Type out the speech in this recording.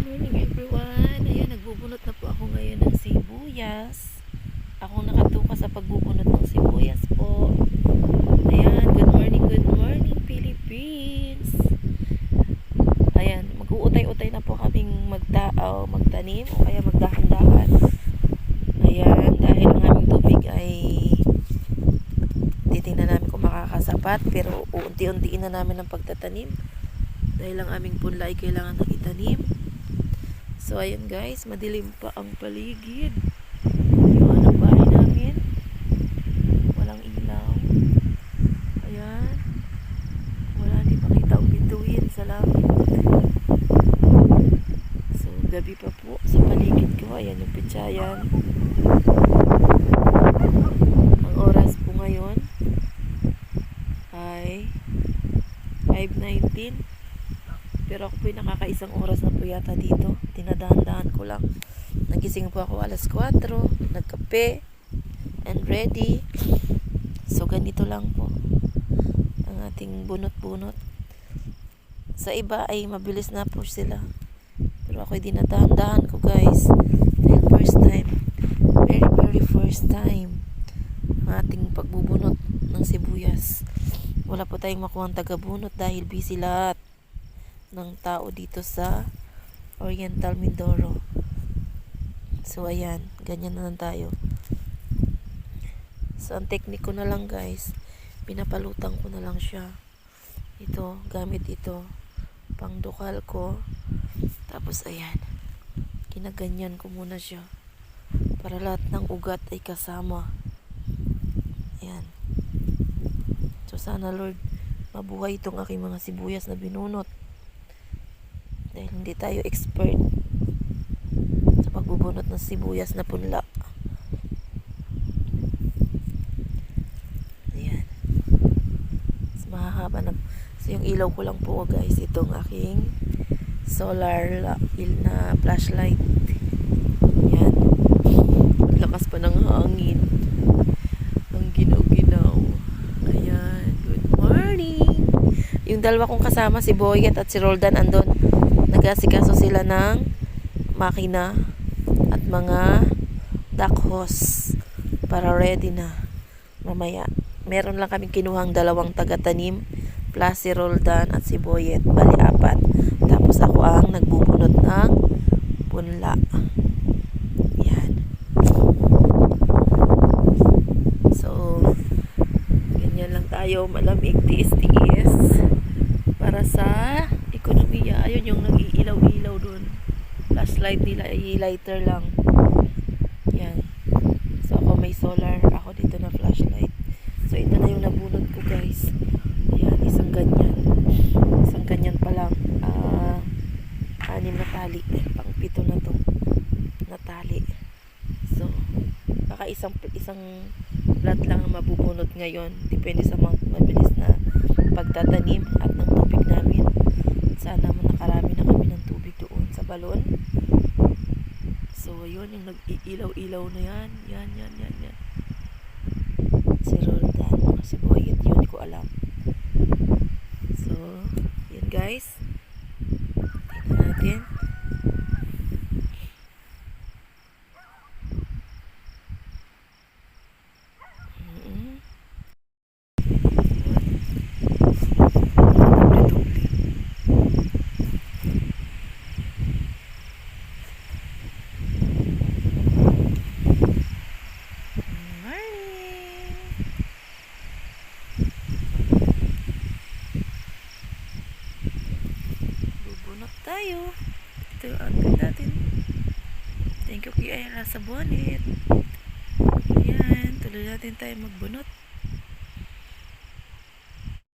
Morning everyone. Ayan, nagbubunot na po ako ngayon ng sibuyas. Ako nakatuka sa pagbubunot ng sibuyas po. Ayan, good morning, good morning Philippines. Ayan, mag-uutay-utay na po kaming magtaaw, magtanim o kaya magdahan-dahan. Ayan, dahil ang aming tubig ay titingnan namin kung makakasapat pero uunti-untiin na namin ang pagtatanim dahil ang aming punla ay kailangan ng itanim. So, ayun guys, madilim pa ang paligid. Yun, ang bahay namin. Walang ilaw. Ayan. Wala, di makita ang bituin sa langit. So, gabi pa po sa paligid ko. Ayan yung pitsayan. Ang oras po ngayon ay 5.19 pero ako po'y nakakaisang oras na po yata dito. Tinadahan-dahan ko lang. Nagising po ako alas 4. Nagkape. And ready. So, ganito lang po. Ang ating bunot-bunot. Sa iba ay mabilis na po sila. Pero ako'y dinadahan-dahan ko guys. Dahil first time. Very, very first time. Ang ating pagbubunot ng sibuyas. Wala po tayong makuha taga-bunot dahil busy lahat ng tao dito sa Oriental Mindoro. So, ayan. Ganyan na lang tayo. So, ang technique ko na lang guys, pinapalutang ko na lang siya. Ito, gamit ito. Pangdukal ko. Tapos, ayan. Kinaganyan ko muna siya. Para lahat ng ugat ay kasama. Ayan. So, sana Lord, mabuhay itong aking mga sibuyas na binunot dahil hindi tayo expert sa pagbubunot ng sibuyas na punla. Ayan. Mas mahahaba na. So, yung ilaw ko lang po guys, itong aking solar la- il na flashlight. Ayan. Ang Lakas pa ng hangin. Ang ginaw-ginaw. Ayan. Good morning. Yung dalawa kong kasama, si Boyet at si Roldan, andon nagasikaso sila ng makina at mga duck hose para ready na mamaya. Meron lang kaming kinuhang dalawang taga-tanim plus si Roldan at si Boyet. Bali, apat. Tapos ako ang nagbubunot ng punla. Yan. So, ganyan lang tayo. Malamig, tiis-tiis. Sa ekonomiya. Ayun yung nag-iilaw-ilaw dun. Flashlight nila, ay lighter lang. Yan. So, ako may solar. Ako dito na flashlight. So, ito na yung nabunod ko, guys. Ayan, isang ganyan. Isang ganyan pa lang. Ah, anim na tali. Pang pito na to. Na tali. So, baka isang isang plat lang ang mabubunot ngayon. Depende sa mga mabilis na pagtatanim at ng tubig namin. Sana mo nakarami na kami ng tubig doon sa balon. So, ayun, yung nag-iilaw-ilaw na yan. Yan, yan, yan, yan. Si Roldan, mga si Boyet, yun, hindi ko alam. So, yan guys. Tingnan natin. Tayo. Ito yung outfit natin. Thank you kay Ayla sa bonnet. Ayan, tuloy natin tayo magbunot.